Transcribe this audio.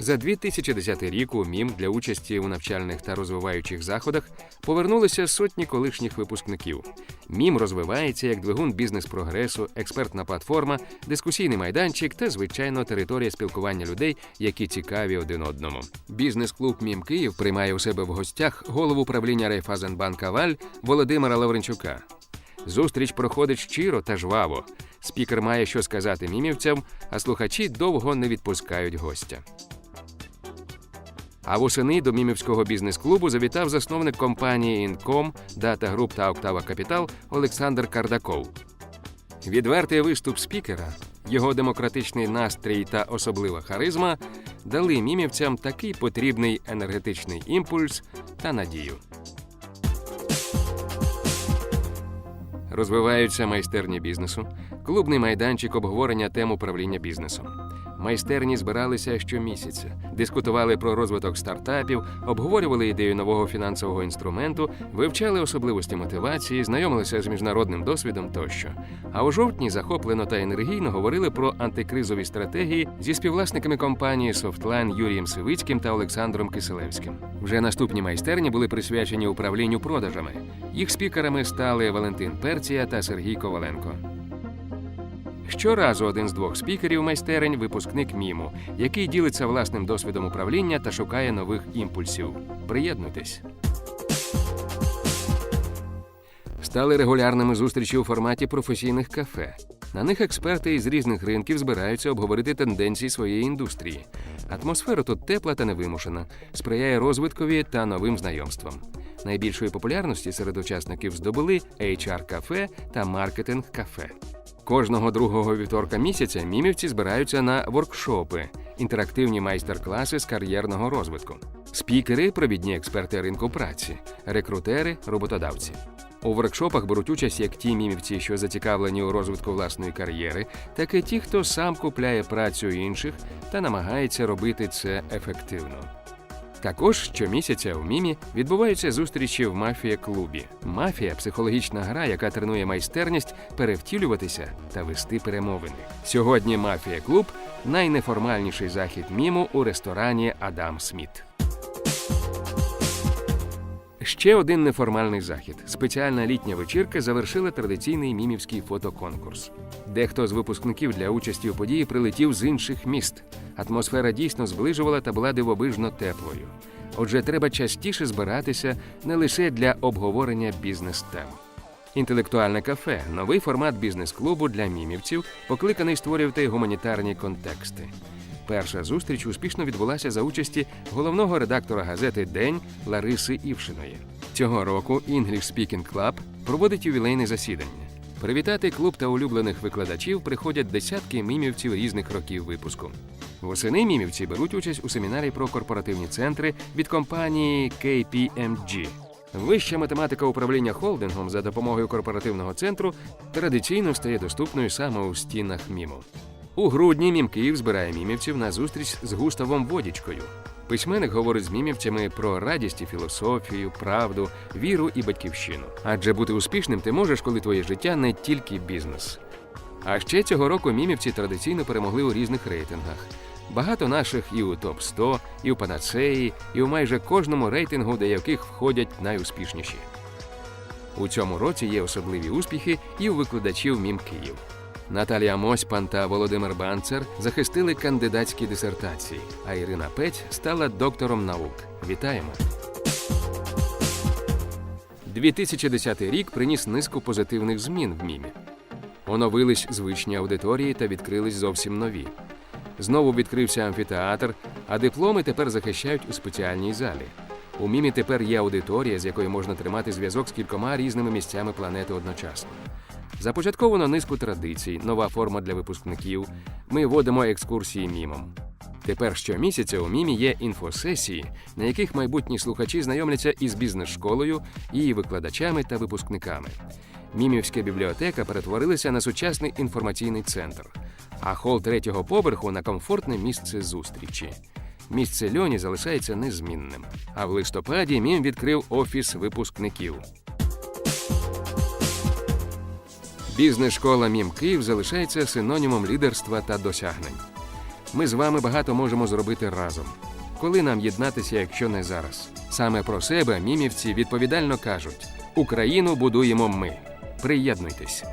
За 2010 рік у МІМ для участі у навчальних та розвиваючих заходах повернулися сотні колишніх випускників. МІМ розвивається як двигун бізнес-прогресу, експертна платформа, дискусійний майданчик та, звичайно, територія спілкування людей, які цікаві один одному. Бізнес-клуб МІМ Київ приймає у себе в гостях голову правління Райфазенбанка Валь Володимира Лавренчука. Зустріч проходить щиро та жваво. Спікер має що сказати мімівцям, а слухачі довго не відпускають гостя. А восени до мімівського бізнес-клубу завітав засновник компанії Інком, Дата Груп та Октава Капітал Олександр Кардаков. Відвертий виступ спікера, його демократичний настрій та особлива харизма дали мімівцям такий потрібний енергетичний імпульс та надію. Розвиваються майстерні бізнесу, клубний майданчик обговорення тем управління бізнесом. Майстерні збиралися щомісяця, дискутували про розвиток стартапів, обговорювали ідею нового фінансового інструменту, вивчали особливості мотивації, знайомилися з міжнародним досвідом тощо. А у жовтні захоплено та енергійно говорили про антикризові стратегії зі співвласниками компанії Софтлайн Юрієм Сивицьким та Олександром Киселевським. Вже наступні майстерні були присвячені управлінню продажами. Їх спікерами стали Валентин Перція та Сергій Коваленко. Щоразу один з двох спікерів майстерень випускник міму, який ділиться власним досвідом управління та шукає нових імпульсів. Приєднуйтесь. Стали регулярними зустрічі у форматі професійних кафе. На них експерти із різних ринків збираються обговорити тенденції своєї індустрії. Атмосфера тут тепла та невимушена, сприяє розвиткові та новим знайомствам. Найбільшої популярності серед учасників здобули HR-кафе та маркетинг-кафе. Кожного другого вівторка місяця мімівці збираються на воркшопи, інтерактивні майстер-класи з кар'єрного розвитку. Спікери, провідні експерти ринку праці, рекрутери, роботодавці. У воркшопах беруть участь як ті мімівці, що зацікавлені у розвитку власної кар'єри, так і ті, хто сам купляє працю інших та намагається робити це ефективно. Також щомісяця у мімі відбуваються зустрічі в мафія-клубі. Мафія психологічна гра, яка тренує майстерність перевтілюватися та вести перемовини. Сьогодні мафія-клуб найнеформальніший захід міму у ресторані Адам Сміт. Ще один неформальний захід. Спеціальна літня вечірка завершила традиційний мімівський фотоконкурс. Дехто з випускників для участі у події прилетів з інших міст. Атмосфера дійсно зближувала та була дивовижно теплою. Отже, треба частіше збиратися не лише для обговорення бізнес-тем. Інтелектуальне кафе новий формат бізнес-клубу для мімівців, покликаний створювати гуманітарні контексти. Перша зустріч успішно відбулася за участі головного редактора газети День Лариси Івшиної. Цього року English Speaking Club проводить ювілейне засідання. Привітати клуб та улюблених викладачів приходять десятки мімівців різних років випуску. Восени мімівці беруть участь у семінарі про корпоративні центри від компанії KPMG. Вища математика управління холдингом за допомогою корпоративного центру традиційно стає доступною саме у стінах міму. У грудні Мім збирає мімівців на зустріч з Густавом Водічкою. Письменник говорить з мімівцями про радість і філософію, правду, віру і батьківщину. Адже бути успішним ти можеш, коли твоє життя не тільки бізнес. А ще цього року мімівці традиційно перемогли у різних рейтингах. Багато наших і у топ 100 і у панацеї, і у майже кожному рейтингу, де яких входять найуспішніші. У цьому році є особливі успіхи і у викладачів Мім Київ. Наталія Мосьпан та Володимир Банцер захистили кандидатські дисертації, а Ірина Пець стала доктором наук. Вітаємо! 2010 рік приніс низку позитивних змін в мімі. Оновились звичні аудиторії та відкрились зовсім нові. Знову відкрився амфітеатр, а дипломи тепер захищають у спеціальній залі. У мімі тепер є аудиторія, з якою можна тримати зв'язок з кількома різними місцями планети одночасно. Започатковано низку традицій, нова форма для випускників. Ми водимо екскурсії мімом. Тепер щомісяця у мімі є інфосесії, на яких майбутні слухачі знайомляться із бізнес-школою, її викладачами та випускниками. Мімівська бібліотека перетворилася на сучасний інформаційний центр, а хол третього поверху на комфортне місце зустрічі. Місце льоні залишається незмінним. А в листопаді мім відкрив офіс випускників. Бізнес-школа Мім Київ залишається синонімом лідерства та досягнень. Ми з вами багато можемо зробити разом. Коли нам єднатися, якщо не зараз? Саме про себе мімівці відповідально кажуть: Україну будуємо ми. Приєднуйтесь.